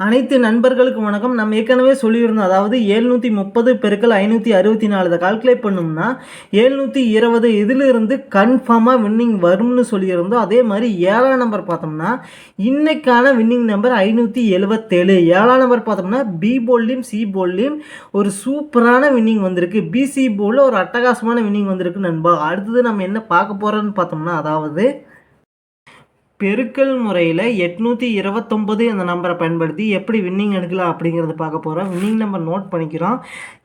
அனைத்து நண்பர்களுக்கு வணக்கம். நம்ம ஏற்கனவே சொல்லியிருந்தோம் அதாவது ஏழ்நூற்றி முப்பது பெருக்கள் ஐநூற்றி அறுபத்தி நாலு. அதை கால்குலேட் பண்ணோம்னா ஏழ்நூற்றி இருபது இதிலிருந்து கன்ஃபார்மாக வின்னிங் வரும்னு சொல்லியிருந்தோம். அதே மாதிரி ஏழாம் நம்பர் பார்த்தோம்னா இன்றைக்கான வின்னிங் நம்பர் ஐநூற்றி எழுபத்தேழு ஏழாம் நம்பர் பார்த்தோம்னா பி போல்லையும் சி போல்லையும் ஒரு சூப்பரான வின்னிங் வந்திருக்கு. பிசி போலில் ஒரு அட்டகாசமான வின்னிங் வந்திருக்கு நண்பா. அடுத்தது நம்ம என்ன பார்க்க போகிறோன்னு பார்த்தோம்னா அதாவது பெருக்கல் முறையில் எட்நூற்றி இருபத்தொம்பது இந்த நம்பரை பயன்படுத்தி எப்படி வின்னிங் எடுக்கலாம் அப்படிங்கிறத பார்க்க போகிறோம் வின்னிங் நம்பர் நோட் பண்ணிக்கிறோம்.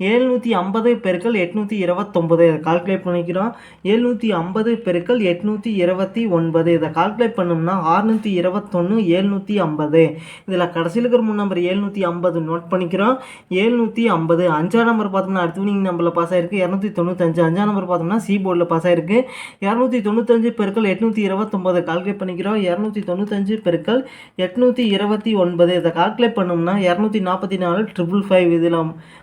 ஏழ்நூற்றி ஐம்பது பெருக்கல் எட்நூற்றி இருபத்தொம்பது இதை கால்குலேட் பண்ணிக்கிறோம். ஏழ்நூற்றி ஐம்பது பெருக்கல் எட்நூற்றி இருபத்தி ஒன்பது இதை கால்குலேட் பண்ணோம்னா ஆறுநூற்றி இருபத்தொன்று ஏழ்நூற்றி ஐம்பது. இதில் கடைசியில் இருக்கிற மூணு நம்பர் ஏழ்நூற்றி ஐம்பது நோட் பண்ணிக்கிறோம். ஏழ்நூற்றி ஐம்பது அஞ்சாம் நம்பர் பார்த்தோம்னா அடுத்து வின்னிங் நம்பரில் பாஸ் ஆயிருக்கு. இரநூத்தி தொண்ணூத்தஞ்சு அஞ்சாம் நம்பர் பார்த்தோம்னா சி போர்டில் பாஸ் ஆயிருக்கு. இரநூத்தி தொண்ணூத்தஞ்சு பெருக்கல் எட்நூற்றி இருபத்தொம்பது கால்குலேட் பண்ணிக்கிறோம். இரநூத்தி தொண்ணூத்தஞ்சு பெருக்கள் எட்நூற்றி இருபத்தி ஒன்பது. இதை கால்குலேட் பண்ணோம்னா இரநூத்தி நாற்பத்தி நாலு ட்ரிபிள் ஃபைவ் இதில்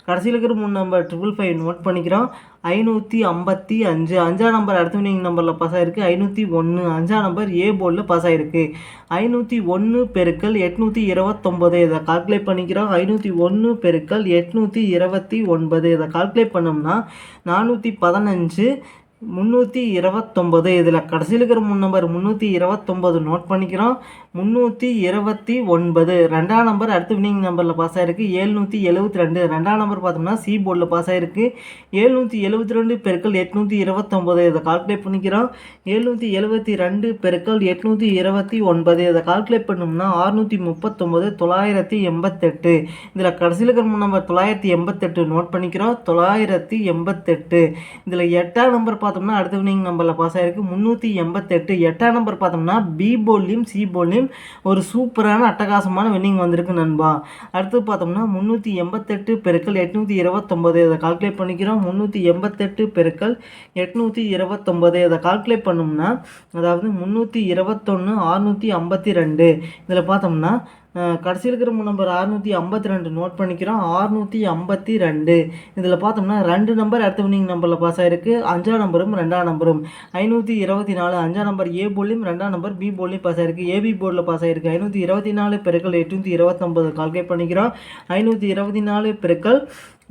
கடைசியில் இருக்கிற மூணு நம்பர் ட்ரிபிள் ஃபைவ் நோட் பண்ணிக்கிறோம். ஐநூற்றி ஐம்பத்தி அஞ்சு. அஞ்சாம் நம்பர் அடுத்த நம்பரில் பாஸ் ஆயிருக்கு. ஐநூற்றி ஒன்று அஞ்சாம் நம்பர் ஏ போர்டில் பாஸ் ஆயிருக்கு. ஐநூற்றி ஒன்று பெருக்கள் எட்நூற்றி இருபத்தொம்பது இதை கால்குலேட் பண்ணிக்கிறோம். ஐநூற்றி ஒன்று பெருக்கள் எட்நூற்றி இருபத்தி ஒன்பது. இதை கால்குலேட் பண்ணோம்னா நானூற்றி பதினஞ்சு. முந்நூற்றி இருபத்தொம்பது இதில் கடைசியில் இருக்கிற மூணு நம்பர் முந்நூற்றி இருபத்தொம்பது நோட் பண்ணிக்கிறோம். முந்நூற்றி இருபத்தி ஒன்பது. ரெண்டாம் நம்பர் அடுத்த வினிங் நம்பரில் பாஸ் ஆகிருக்கு ஏழ்நூற்றி எழுபத்தி ரெண்டு. ரெண்டாம் நம்பர் பார்த்தோம்னா சி போர்டில் பாஸ் ஆகிருக்கு ஏழ்நூற்றி எழுபத்தி ரெண்டு பெருக்கள் எட்நூற்றி இருபத்தொம்பது இதை கால்குலேட் பண்ணிக்கிறோம். ஏழ்நூற்றி எழுபத்தி ரெண்டு பெருக்கள் எட்நூற்றி இருபத்தி ஒன்பது. இதை கால்குலேட் பண்ணோம்னா ஆறுநூற்றி முப்பத்தொம்பது தொள்ளாயிரத்தி எண்பத்தெட்டு. இதில் கடைசியில் இருக்கிற மூணு நம்பர் தொள்ளாயிரத்தி எண்பத்தெட்டு நோட் பண்ணிக்கிறோம். தொள்ளாயிரத்தி எண்பத்தெட்டு. இதில் எட்டாம் நம்பர் பார்த்தோம்னா அடுத்த வினிங் நம்பரில் பாஸ் ஆயிருக்கு. முந்நூற்றி எண்பத்தெட்டு. எட்டாம் நம்பர் பார்த்தோம்னா பி போல்லையும் சி போல்லையும் ஒரு சூப்பரான அட்டகாசமான வின்னிங் வந்திருக்கு நண்பா. அடுத்து பார்த்தோம்னா முந்நூற்றி எண்பத்தெட்டு பெருக்கல் எட்நூற்றி இருபத்தொம்பது இதை கால்குலேட் பண்ணிக்கிறோம். முந்நூற்றி எண்பத்தெட்டு பெருக்கல் எட்நூற்றி இருபத்தொம்பது இதை கால்குலேட் பண்ணோம்னா அதாவது முந்நூற்றி இருபத்தொன்று அறுநூற்றி ஐம்பத்தி ரெண்டு. இதில் பார்த்தோம்னா கடைசியில் இருக்கிற நம்பர் அறுநூற்றி ஐம்பத்தி ரெண்டு நோட் பண்ணிக்கிறோம். அறுநூற்றி ஐம்பத்தி ரெண்டு. இதில் பார்த்தோம்னா ரெண்டு நம்பர் அடுத்த வினிங் நம்பரில் பாஸ் ஆகிருக்கு அஞ்சாம் நம்பரும் ரெண்டாம் நம்பரும் ஐநூற்றி இருபத்தி நாலு அஞ்சாம் நம்பர் ஏ போலையும் ரெண்டாம் நம்பர் பி போலையும் பாஸ் ஆகிருக்கு ஏபி போர்டில் பாஸ் ஆகிருக்கு ஐநூற்றி இருபத்தி நாலு பெருக்கள் எட்நூற்றி இருபத்தொம்பது கால்குலேட் பண்ணிக்கிறோம். ஐநூற்றி இருபத்தி நாலு பெருக்கள்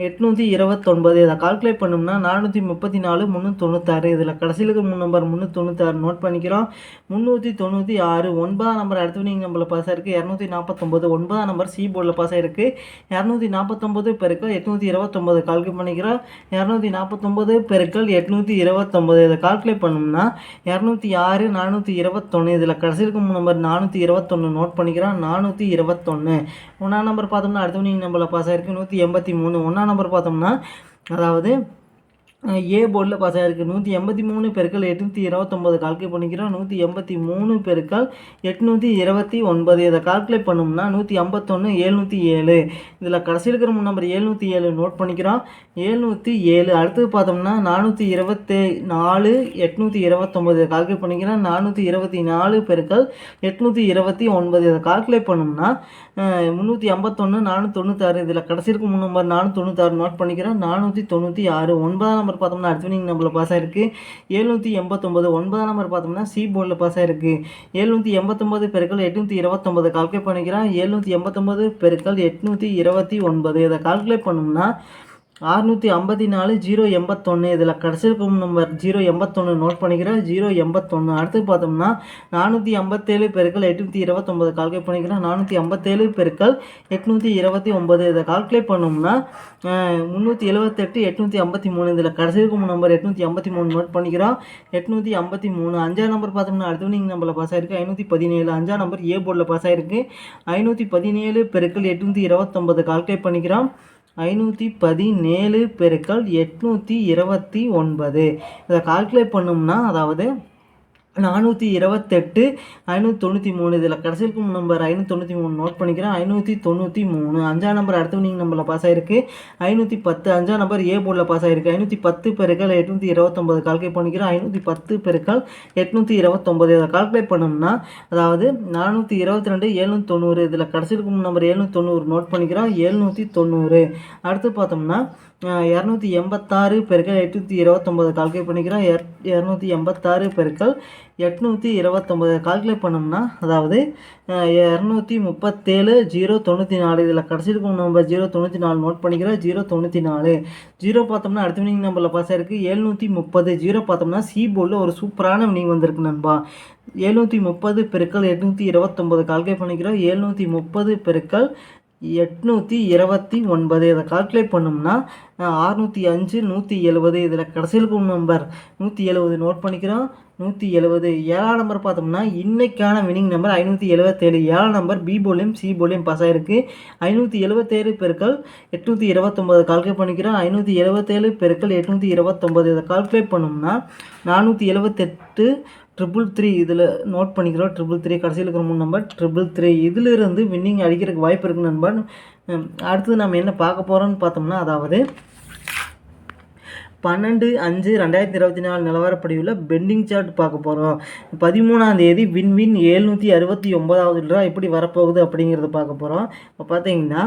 எட்நூற்றி இருபத்தொன்பது. இதை கால்குலேட் பண்ணோம்னா நானூற்றி முப்பத்தி நாலு முந்நூற்றி தொண்ணூத்தாறு. இதில் கடைசியில் இருக்க மூணு நம்பர் முந்நூற்றி தொண்ணூத்தாறு நோட் பண்ணிக்கிறோம். முந்நூற்றி தொண்ணூற்றி ஆறு ஒன்பதாம் நம்பர் அடுத்த வினிங் நம்பரில் பாஸ் ஆயிருக்கு. இரநூத்தி நாற்பத்தொம்பது ஒன்பதாம் நம்பர் சி போர்டில் பாஸ் ஆயிருக்கு. இரநூத்தி நாற்பத்தொம்பது பெருக்கள் எட்நூற்றி இருபத்தொம்பது கால்குலேட் பண்ணிக்கிறோம். இரநூத்தி நாற்பத்தொம்பது பெருக்கள் எட்நூற்றி இருபத்தொம்பது இதை கால்குலேட் பண்ணோம்னா இரநூத்தி ஆறு நானூற்றி இருபத்தொன்று இதில் கடைசியில் மூணு நம்பர் நானூற்றி இருபத்தொன்று நோட் பண்ணிக்கிறோம். நானூற்றி இருபத்தொன்று ஒன்றாம் நம்பர் பார்த்தோம்னா அடுத்த வினிங் நம்பரில் பாஸ் ஆயிருக்கு. நூற்றி எண்பத்தி மூணு. ஒன்றாம் நம்பர் பார்த்தோம்னா அதாவது ஏ போர்டில் பாஸ் நூற்றி எண்பத்தி மூணு பெருக்கள் எட்நூற்றி இருபத்தொம்போது கால்குலேட் பண்ணிக்கிறோம். நூற்றி எண்பத்தி மூணு பெருக்கள் எட்நூற்றி இருபத்தி ஒன்பது. இதை கால்குலேட் பண்ணோம்னா நூற்றி ஐம்பத்தொன்று ஏழ்நூற்றி ஏழு. இதில் கடைசி இருக்கிற நம்பர் ஏழ்நூற்றி ஏழு நோட் பண்ணிக்கிறோம். ஏழ்நூற்றி ஏழு. அடுத்தது பார்த்தோம்னா நானூற்றி இருபத்தி நாலு எட்நூற்றி இருபத்தொம்போது இதை கால்குலேட் பண்ணிக்கிறோம். நானூற்றி இருபத்தி நாலு பெருக்கள் எட்நூற்றி இருபத்தி ஒன்பது. இதை கால்குலேட் பண்ணோம்னா முந்நூற்றி ஐம்பத்தொன்று நானூற்றி தொண்ணூத்தாறு. இதில் கடைசி இருக்கும் நம்பர் நானூற்றி தொண்ணூத்தாறு நோட் பண்ணிக்கிறோம். நானூற்றி தொண்ணூற்றி ஆறு. ஒன்பதாம் நம்பர் பார்த்தோம்னா அட்வினிங் நம்பரில் பாஸ் ஆயிருக்கு. எழுநூற்றி எண்பத்தொம்பது ஒன்பதாம் நம்பர் பார்த்தோம்னா சி போர்டில் பாஸ் ஆயிருக்கு. எழுநூற்றி எண்பத்தொம்பது பெருக்கள் எட்நூற்றி இருபத்தொம்பது கால்குலேட் பண்ணிக்கிறோம் எழுநூற்றி எண்பத்தொம்பது பெருக்கள் எட்நூற்றி இருபத்தி ஒன்பது. இதை கால்குலேட் பண்ணோம்னா அறுநூற்றி ஐம்பத்தி நாலு ஜீரோ எண்பத்தொன்று இதில் கடைசி இருக்கும் நம்பர் ஜீரோ எண்பத்தொன்று நோட் பண்ணிக்கிறேன். ஜீரோ எண்பத்தொன்று அடுத்து பார்த்தோம்னா நானூற்றி ஐம்பத்தேழு பெருக்கள் எட்நூற்றி இருபத்தொம்பது கால்குலேட் பண்ணிக்கிறேன். நானூற்றி ஐம்பத்தேழு பெருக்கள் எட்நூற்றி இருபத்தி ஒம்பது இதை கால்குலேட் பண்ணோம்னா முந்நூற்றி எழுபத்தெட்டு எட்நூற்றி ஐம்பத்தி மூணு. இதில் கடைசி இருக்கும் நம்பர் எட்நூற்றி ஐம்பத்தி மூணு நோட் பண்ணிக்கிறோம். எட்நூற்றி ஐம்பத்தி மூணு. அஞ்சாம் நம்பர் பார்த்தோம்னா அடுத்தவனிங் நம்பரில் பாஸ் ஆயிருக்கு. ஐநூற்றி பதினேழு. அஞ்சாம் நம்பர் ஏ போர்டில் பாஸ் ஆயிருக்கு. ஐநூற்றி பதினேழு பெருக்கள் எட்நூற்றி இருபத்தொம்பது கால்குலேட் பண்ணிக்கிறோம். ஐநூற்றி பதினேழு பெருக்கல் எட்நூற்றி இருபத்தி ஒன்பது. இதை கால்குலேட் பண்ணோம்னா அதாவது நானூற்றி இருபத்தெட்டு ஐநூற்றி தொண்ணூற்றி மூணு. இதில் கடைசிக்கும் நம்பர் ஐநூற்றி தொண்ணூற்றி மூணு நோட் பண்ணிக்கிறேன். ஐநூற்றி தொண்ணூற்றி மூணு. அஞ்சாம் நம்பர் அடுத்த வினிங் நம்பரில் பாஸ் ஆகிருக்கு ஐநூற்றி பத்து அஞ்சாம் நம்பர் ஏ போர்டில் பாஸ் ஆகிருக்கு ஐநூற்றி பத்து பெருக்கள் எட்நூற்றி இருபத்தொம்பது கால்குலேட் பண்ணிக்கிறோம் ஐநூற்றி பத்து பெருக்கள் எட்நூற்றி இருபத்தொம்பது இதை கால்குலேட் பண்ணோம்னா அதாவது நானூற்றி இருபத்தி ரெண்டு ஏழ்நூற்றி தொண்ணூறு. இதில் கடைசி இருக்கும் நம்பர் ஏழ்நூற்றி தொண்ணூறு நோட் பண்ணிக்கிறோம். எழுநூற்றி தொண்ணூறு. அடுத்து பார்த்தோம்னா இரநூத்தி எண்பத்தாறு பெருக்கள் எட்நூற்றி இருபத்தொம்பது கால்குலேட் பண்ணிக்கிறோம். இரநூத்தி எண்பத்தாறு பெருக்கள் எட்நூற்றி இருபத்தொம்பது கால்குலேட் பண்ணோம்னா அதாவது இரநூத்தி முப்பத்தேழு ஜீரோ தொண்ணூற்றி நாலு. இதில் கடைசி இருக்கும் நம்பர் ஜீரோ தொண்ணூற்றி நாலு நோட் பண்ணிக்கிறோம். ஜீரோ தொண்ணூற்றி நாலு. ஜீரோ பார்த்தோம்னா அடுத்த வினிங் நம்பரில் பாஸ் ஆயிருக்கு. எழுநூற்றி முப்பது. ஜீரோ பார்த்தோம்னா சி போர்டில் ஒரு சூப்பரான வினிங் வந்திருக்கு நண்பா. எழுநூற்றி முப்பது பெருக்கள் எட்நூற்றி இருபத்தொம்பது கால்குலேட் பண்ணிக்கிறோம். எழுநூற்றி முப்பது பெருக்கள் எட்நூற்றி இருபத்தி ஒன்பது. இதை கால்குலேட் பண்ணோம்னா அறுநூற்றி அஞ்சு நூற்றி எழுபது. இதில் கடைசியில் இருக்கும் நம்பர் நூற்றி எழுபது நோட் பண்ணிக்கிறோம். நூற்றி எழுபது. ஏழாம் நம்பர் பார்த்தோம்னா இன்றைக்கான வினிங் நம்பர் ஐநூற்றி எழுபத்தேழு. ஏழாம் நம்பர் பி போலியும் சி போலியும் பாஸ் ஆகிருக்கு ஐநூற்றி எழுபத்தேழு பெருக்கள் எட்நூற்றி இருபத்தொம்பது கால்குலேட் பண்ணிக்கிறோம். ஐநூற்றி எழுபத்தேழு பெருக்கள் எட்நூற்றி இருபத்தொம்பது இதை கால்குலேட் பண்ணோம்னா நானூற்றி எழுபத்தெட்டு ட்ரிபிள் த்ரீ இதில் நோட் பண்ணிக்கிறோம். ட்ரிபிள் த்ரீ கடைசியில் இருக்கிற மூணு நம்பர் ட்ரிபிள் த்ரீ இதிலிருந்து வின்னிங் அடிக்கிறதுக்கு வாய்ப்பு இருக்குது நண்பர். அடுத்தது நம்ம என்ன பார்க்க போகிறோம்னு பார்த்தோம்னா அதாவது பன்னெண்டு அஞ்சு ரெண்டாயிரத்தி இருபத்தி நாலு நிலவரப்படி உள்ள பெண்டிங் சார்ட் பார்க்க போகிறோம் பதிமூணாம் தேதி வின்வின் ஏழ்நூற்றி அறுபத்தி ஒன்பதாவது ரூபா எப்படி வரப்போகுது அப்படிங்கிறத பார்க்க போகிறோம் இப்போ பார்த்தீங்கன்னா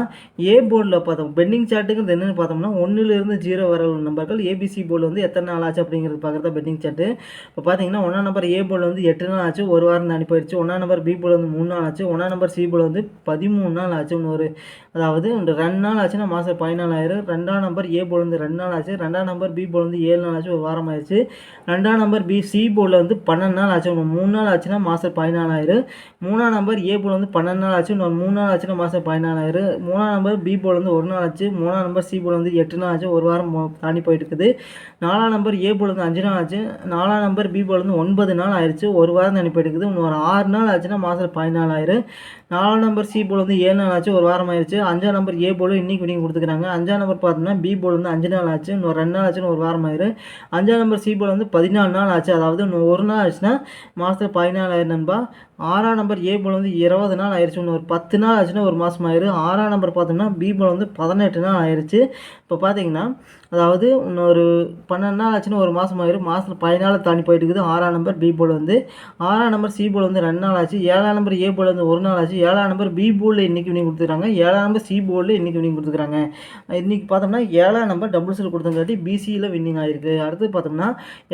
ஏ போர்டில் பார்த்தோம். பெண்டிங் சார்ட்டுங்கிறது என்னென்னு பார்த்தோம்னா ஒன்றுலேருந்து ஜீரோ வர உள்ள நம்பர்கள். ஏபிசி போர்டில் வந்து எத்தனை நாள் ஆச்சு அப்படிங்கிறது பார்க்குறதா பெண்டிங் சார்ட்டு. இப்போ பார்த்தீங்கன்னா ஒன்றாம் நம்பர் ஏ போர்டில் வந்து எட்டு நாள் ஆச்சு ஒரு வாரம் தாண்டி போயிடுச்சு. நம்பர் பி போர்டில் வந்து மூணு நாள் ஆச்சு. ஒன்றா நம்பர் சி போர்டில் வந்து பதிமூணு நாள் ஆச்சு ஒரு அதாவது ரெண்டு நாள் ஆச்சுன்னா மாதம் பதினாலாயிரம். ரெண்டாம் நம்பர் ஏ போர்டில் வந்து ரெண்டு நாள் ஆச்சு. ரெண்டாம் நம்பர் பி போல் வந்து ஏழு நாள் ஆச்சு ஒரு வாரம் ஆயிடுச்சு. ரெண்டாம் நம்பர் பி சி போர்டில் வந்து பன்னெண்டு நாள் ஆச்சு. மூணு நாள் ஆச்சுன்னா மாதம் பதினாலாயிரம். மூணாம் நம்பர் ஏ போல் வந்து பன்னெண்டு நாள் ஆச்சு. இன்னொரு மூணு நாள் ஆச்சுன்னா மாதம் பதினாலாயிரம். மூணாம் நம்பர் பி போல் வந்து ஒரு நாள் ஆச்சு. மூணாம் நம்பர் சி போல் வந்து எட்டு நாள் ஆச்சு. ஒரு வாரம் தாண்டி போயிட்டு இருக்குது நாலாம் நம்பர் ஏ போல் வந்து அஞ்சு நாள் ஆச்சு. நாலாம் நம்பர் பி போல் வந்து ஒன்பது நாள் ஆயிடுச்சு ஒரு வாரம் தாண்டி போயிட்டு இருக்குது இன்னொரு ஆறு நாள் ஆச்சுன்னா மாதம் பதினாலாயிரம். நாலாம் நம்பர் சி போல் வந்து ஏழு நாள் ஆச்சு. ஒரு வாரம் ஆயிடுச்சு அஞ்சாம் நம்பர் ஏ போல் இன்னைக்கு வினிங் கொடுத்துக்கிறாங்க அஞ்சாம் நம்பர் பார்த்தோம்னா பி போல் வந்து அஞ்சு நாள் ஆச்சு. இன்னொரு ரெண்டு நாள் ஆச்சுன்னு ஒரு வாரம் ஆயிரும் அஞ்சாம் நம்பர் சி வந்து பதினாலு நாள் ஆச்சு. அதாவது ஒரு நாள் ஆச்சுன்னா மாதத்தில் பதினாலாயிரம் நண்பா. ஆறாம் நம்பர் ஏ போல் வந்து இருபது நாள் ஆயிடுச்சு. ஒன்று ஒரு பத்து நாள் ஆச்சுன்னா ஒரு மாதம் ஆயிரு ஆறாம் நம்பர் பார்த்தோம்னா பி போல் வந்து பதினெட்டு நாள் ஆயிடுச்சு. இப்போ பார்த்தீங்கன்னா அதாவது இன்னொரு பன்னெண்டு நாள் ஆச்சுன்னா ஒரு மாதம் ஆயிரும். மாதத்தில் பதினாலு தாண்டி போயிட்டு இருக்குது. ஆறாம் நம்பர் பி போல் வந்து. ஆறாம் நம்பர் சி போல் வந்து ரெண்டு நாள் ஆச்சு. ஏழாம் நம்பர் ஏ போல் வந்து ஒரு நாள் ஆச்சு. ஏழாம் நம்பர் பி போலில் இன்றைக்கி வினிங் கொடுத்துருக்காங்க. ஏழாம் நம்பர் சி போலில் இன்றைக்கி வினிங் கொடுத்துருக்காங்க. இன்றைக்கி பார்த்தோம்னா ஏழாம் நம்பர் டபுள் கொடுத்தங்காட்டி பிசியில் வின்னிங் ஆயிருக்கு. அடுத்து பார்த்தோம்னா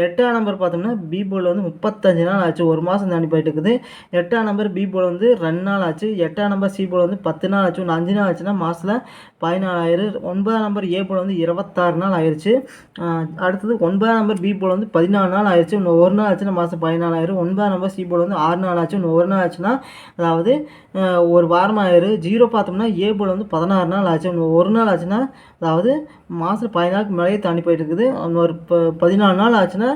எட்டாம் நம்பர் பார்த்தோம்னா பி போலில் வந்து முப்பத்தஞ்சு நாள் ஆச்சு. ஒரு மாதம் தாண்டி போயிட்டு இருக்குது. எட்டாம் நம்பர் பி போல் வந்து ரெண்டு நாள் ஆச்சு. எட்டாம் நம்பர் சி போல் வந்து பத்து நாள் ஆச்சு. ஒன்று அஞ்சு நாள் ஆச்சுன்னா மாதத்தில் பதினாலாயிரம். ஒன்பதாம் நம்பர் ஏ போல் வந்து இருபத்தாறு நாள் ஆயிடுச்சு அடுத்தது ஒன்பதாம் நம்பர் பி போல் வந்து பதினாலு நாள் ஆயிடுச்சு இன்னும் ஒரு நாள் ஆச்சுன்னா மாதம் பதினாலாயிரம். ஒன்பதாம் நம்பர் சி போல் வந்து ஆறு நாள் ஆச்சு. இன்னும் ஒரு நாள் ஆச்சுன்னா அதாவது ஒரு வாரம் ஆயிரும் ஜீரோ பார்த்தோம்னா ஏ போல் வந்து பதினாறு நாள் ஆச்சு. இன்னும் ஒரு நாள் ஆச்சுன்னா அதாவது மாதம் பதினாலுக்கு மேலேயே தாண்டி போயிட்டு இருக்குது. ஒரு ப பதினாலு நாள் ஆச்சுன்னா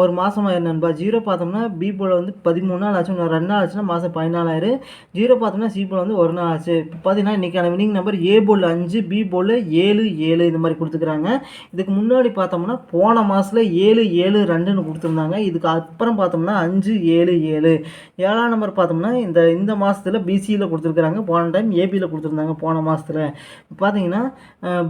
ஒரு மாதம் ஆயிரம் நண்பா. ஜீரோ பார்த்தோம்னா பி போல் வந்து பதிமூணு நாள் ஆச்சு. இன்னும் ரெண்டு நாள் ஆச்சுன்னா மாதம் பதினாலாயிரம். ஜீரோ பார்த்தோம்னா சி போல் வந்து ஒரு நாள் ஆச்சு. இப்போ பார்த்தீங்கன்னா இன்றைக்கான வினிங் நம்பர் ஏ போல் அஞ்சு பி போல் ஏழு ஏழு இந்த மாதிரி கொடுத்துக்கிறாங்க. இதுக்கு முன்னாடி பார்த்தோம்னா போன மாதத்தில் ஏழு ஏழு ரெண்டுன்னு கொடுத்துருந்தாங்க. இதுக்கு அப்புறம் பார்த்தோம்னா அஞ்சு ஏழு ஏழு. ஏழாம் நம்பர் பார்த்தோம்னா இந்த இந்த மாதத்தில் பிசியில் கொடுத்துருக்குறாங்க. போன டைம் ஏபியில் கொடுத்துருந்தாங்க போன மாதத்தில் பார்த்தீங்கன்னா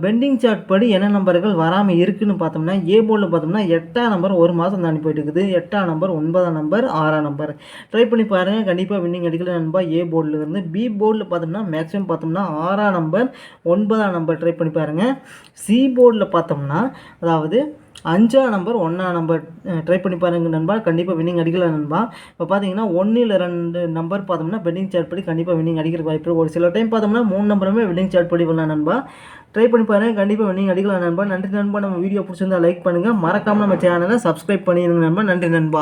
பெண்டிங் சார்ட் படி என்ன நம்பர்கள் வராமல் இருக்குதுன்னு பார்த்தோம்னா ஏ போர்டில் பார்த்தோம்னா எட்டாம் நம்பர் ஒரு மாதம் தாண்டி போயிட்டு இருக்குது. எட்டாம் நம்பர் ஒன்பதாம் நம்பர் ஆறாம் நம்பர் ட்ரை பண்ணி பாருங்கள் கண்டிப்பாக வின்னிங் அடிக்கல நண்பா. ஏ போர்டில் இருந்து பி போர்டில் பார்த்தோம்னா மேக்ஸிமம் பார்த்தோம்னா ஆறாம் நம்பர் ஒன்பதாம் நம்பர் ட்ரை பண்ணி பாருங்கள் சி போர்டில் பார்த்தோம்னா அதாவது அஞ்சாம் நம்பர் ஒன்றாம் நம்பர் ட்ரை பண்ணி பாருங்கள் நண்பா. கண்டிப்பாக வின்னிங் அடிக்கல நண்பா. இப்போ பார்த்தீங்கன்னா ஒன்றில் ரெண்டு நம்பர் பார்த்தோம்னா வெட்டிங் சார்ட் படி கண்டிப்பாக வின்னிங் அடிக்கிற வாய்ப்பு ஒரு சில டைம் பார்த்தோம்னா மூணு நம்பருமே வின்னிங் சார்ட் படி பண்ணலாம் நண்பா. ட்ரை பண்ணி பாருங்கள் கண்டிப்பாக வின்னிங் அடிக்கலாம் நண்பா. நன்றி நண்பா. நம்ம வீடியோ பிடிச்சிருந்தா லைக் பண்ணுங்கள் மறக்காமல் நம்ம சேனலை சப்ஸ்கிரைப் பண்ணிடுங்க நண்பா. நன்றி நண்பா.